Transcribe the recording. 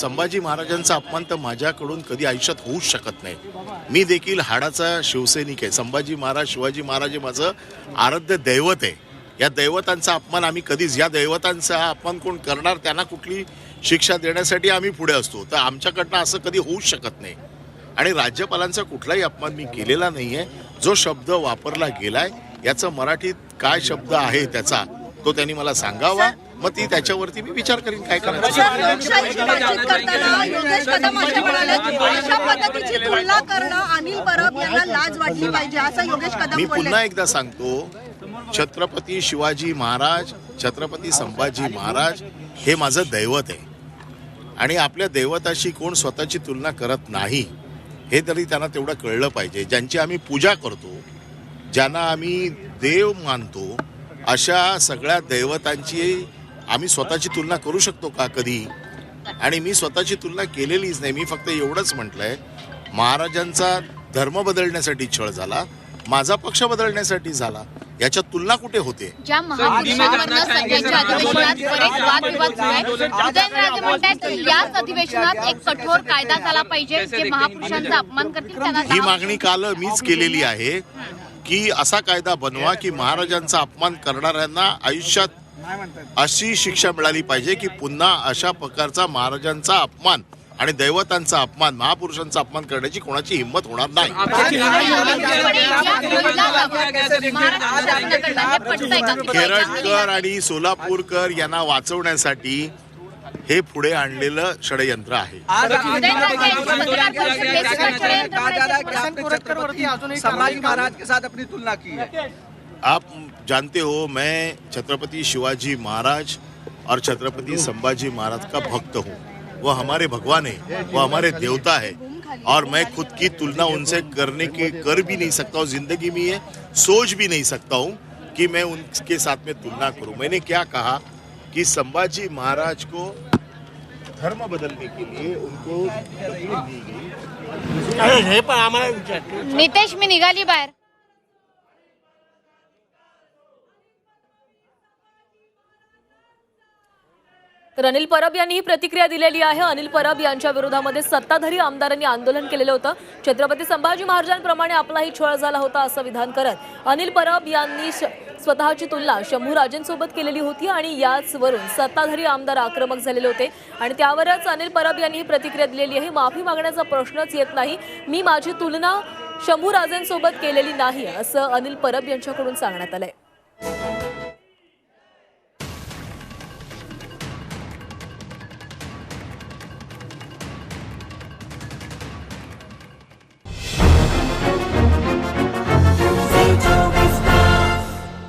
संभाजी महाराजांचा अपमान तर माझ्याकडून कधी आयुष्यात होऊच शकत नाही. मी देखील हाडाचा शिवसैनिक आहे. संभाजी महाराज शिवाजी महाराज हे माझं आराध्य दैवत आहे. या दैवतांचा अपमान आम्ही कधीच या दैवतांचा अपमान कोण करणार? त्यांना कुठली शिक्षा देण्यासाठी आम्ही पुढे असतो. तर आमच्याकडनं असं कधी होऊच शकत नाही. आणि राज्यपालांचा कुठलाही अपमान मी केलेला नाही आहे जो शब्द वापरला गेलाय याचं मराठीत काय शब्द आहे त्याचा तो त्यांनी मला सांगावा मग ती त्याच्यावरती मी विचार करीन काय करायचं. लोकशाहीची बातचीत करताना योगेश कदम असे म्हणाले की अशा पद्धतीची तुलना करणं अनिल परब यांना लाज वाटली पाहिजे असं योगेश कदम मी पुन्हा एकदा सांगतो छत्रपती शिवाजी महाराज छत्रपती संभाजी महाराज हे माझं दैवत आहे. आणि आपल्या दैवताशी कोण स्वतःची तुलना करत नाही हे तरी त्यांना तेवढं कळलं पाहिजे. ज्यांची आम्ही पूजा करतो ज्यांना आम्ही देव मानतो अशा सगळ्या दैवतांची आम्ही स्वतःची तुलना करू शकतो का कधी? आणि मी स्वतःची तुलना केलेलीच नाही. मी फक्त एवढंच म्हटलंय महाराजांचा धर्म बदलण्यासाठी छळ झाला माझा पक्ष बदलण्यासाठी झाला. याच्यात तुलना कुठे होते? ज्या महापुरुषांवरनं सध्याच्या अधिवेशनात बरेच वादविवाद सुरू आहेत उदयनराजे म्हणतात याच अधिवेशनात एक कठोर कायदा झाला पाहिजे जे महापुरुषांचा अपमान करतील त्यांना ही मागणी काल मीच केलेली आहे. की असा कायदा बनवा की महाराजांचा अपमान करणाऱ्यांना आयुष्यात अशी शिक्षा मिळाली पाहिजे की पुन्हा अशा प्रकारचा महाराजांचा अपमान आणि दैवतांचा अपमान महापुरुषांचा अपमान करण्याची कोणाची हिंमत होणार नाही. खेरटकर आणि सोलापूरकर यांना वाचवण्यासाठी हे पुढे आणलेलं षडयंत्र आहे संभाजी महाराज के साथ अपनी तुलना की है आप जानते हो मैं छत्रपति शिवाजी महाराज और छत्रपति संभाजी महाराज का भक्त हूँ वो हमारे भगवान है वो हमारे देवता है और मैं खुद की तुलना उनसे करने के कर भी नहीं सकता हूँ ज़िंदगी में ये सोच भी नहीं सकता हूँ कि मैं उनके साथ में तुलना करूँ मैंने क्या कहा कि संभाजी महाराज को धर्म बदलने के लिए उनको तकलीफ दी गई। हे पण आम्हाला विचार नितेश मी निघाली बाहेर. तर अनिल परब यांनी ही प्रतिक्रिया दिलेली आहे. अनिल परब यांच्या विरोधामध्ये सत्ताधारी आमदारांनी आंदोलन केलेलं होतं. छत्रपती संभाजी महाराजांप्रमाणे आपलाही छळ झाला होता असं विधान करत अनिल परब यांनी स्वतःची तुलना शंभू राजेंसोबत केलेली होती आणि याचवरून सत्ताधारी आमदार आक्रमक झालेले होते. आणि त्यावरच अनिल परब यांनी ही प्रतिक्रिया दिलेली आहे. माफी मागण्याचा प्रश्नच येत नाही. मी माझी तुलना शंभू राजेंसोबत केलेली नाही असं अनिल परब यांच्याकडून सांगण्यात आलंय.